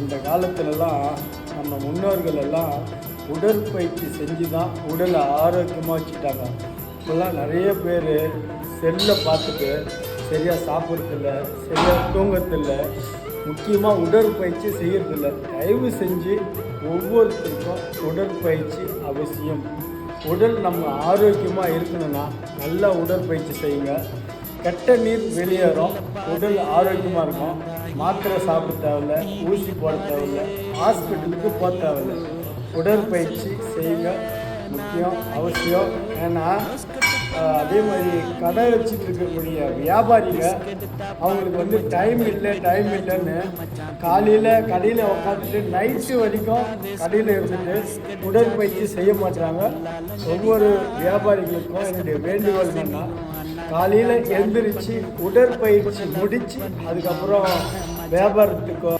அந்த காலத்துலலாம் நம்ம முன்னோர்கள் எல்லாம் உடற்பயிற்சி செஞ்சு தான் உடலை ஆரோக்கியமாக வச்சுட்டாங்க இப்போல்லாம் நிறைய பேர் செல்லை பார்த்துட்டு சரியாக சாப்பிட்றதில்ல சரியாக தூங்குறதில்ல முக்கியமாக உடற்பயிற்சி செய்கிறதில்ல தயவு செஞ்சு ஒவ்வொருத்தருக்கும் உடற்பயிற்சி அவசியம். உடல் நம்ம ஆரோக்கியமாக இருக்கணும்னா நல்லா உடற்பயிற்சி செய்யுங்க. கெட்ட நீர் வெளியேறும். உடல் ஆரோக்கியமாக இருக்கும். மாத்திரை சாப்பிட தேவையில்ல. ஊசி போட தேவையில்ல. ஹாஸ்பிட்டலுக்கு போக தேவையில்ல. உடற்பயிற்சி செய்யுங்க. முக்கியம் அவசியம். ஏன்னா அதே மாதிரி கடை வச்சுட்டு இருக்கக்கூடிய வியாபாரிங்க அவங்களுக்கு வந்து டைம் இல்லை டைம் இல்லைன்னு காலையில் கடையில் உட்காந்துட்டு நைட்டு வரைக்கும் கடையில் இருந்துட்டு உடற்பயிற்சி செய்ய மாட்டாங்க ஒவ்வொரு வியாபாரிகளுக்கும் என்னுடைய வேண்டுகோள் என்னன்னா காலையில் எழுந்திரிச்சு உடற்பயிற்சி முடித்து அதுக்கப்புறம் வியாபாரத்துக்கு